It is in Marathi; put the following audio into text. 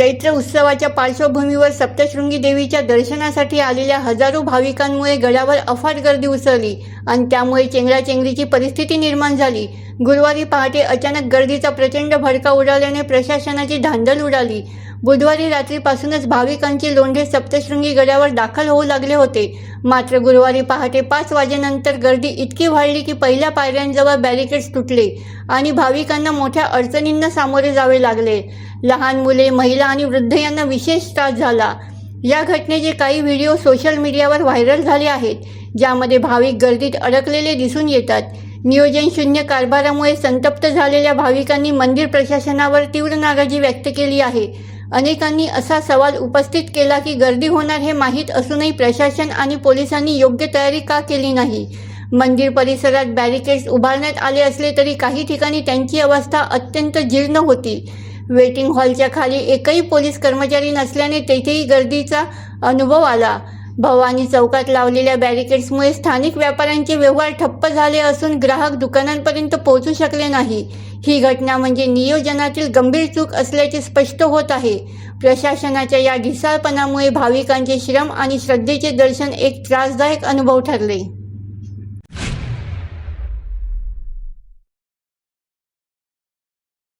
चैत्र उत्सवाच्या पार्श्वभूमीवर सप्तशृंगी देवीच्या दर्शनासाठी आलेल्या हजारो भाविकांमुळे गडावर अफाट गर्दी उसळली आणि त्यामुळे चेंगराचेंगरीची परिस्थिती निर्माण झाली. गुरुवारी पहाटे अचानक गर्दीचा प्रचंड भडका उडाल्याने प्रशासनाची धांदल उडाली. बुधवारी रात्रीपासूनच भाविकांची लोंढे सप्तशृंगी गडावर दाखल होऊ लागले होते. मात्र गुरुवारी पहाटे पाच वाजेनंतर गर्दी इतकी वाढली की पहिल्या पायऱ्यांजवळ बॅरिकेड्स तुटले आणि भाविकांना मोठ्या अडचणींना सामोरे जावे लागले. लहान मुले महिला आणि वृद्ध यांना विशेष त्रास झाला. या घटनेचे काही व्हिडिओ सोशल मीडियावर व्हायरल झाले आहेत ज्यामध्ये भाविक गर्दीत अडकलेले दिसून येतात. नियोजन शून्य कारभारामुळे संतप्त झालेल्या भाविकांनी मंदिर प्रशासनावर तीव्र नाराजी व्यक्त केली आहे. अनेकांनी असा सवाल उपस्थित केला की गर्दी होणार हे माहीत असूनही प्रशासन आणि पोलिसांनी योग्य तयारी का केली नाही? मंदिर परिसरात बॅरिकेड्स उभारण्यात आले असले तरी काही ठिकाणी त्यांची अवस्था अत्यंत जीर्ण होती. वेटिंग हॉलच्या खाली एकही पोलीस कर्मचारी नसल्याने तेथेही गर्दीचा अनुभव आला. भवानी चौकात लावलेल्या बॅरिकेड्समुळे स्थानिक व्यापाऱ्यांचे व्यवहार ठप्प झाले असून ग्राहक दुकानांपर्यंत पोहोचू शकले नाही. ही घटना म्हणजे नियोजनातील गंभीर चूक असल्याचे स्पष्ट होत आहे. प्रशासनाच्या या ढिसाळपणामुळे भाविकांचे श्रम आणि श्रद्धेचे दर्शन एक त्रासदायक अनुभव ठरले.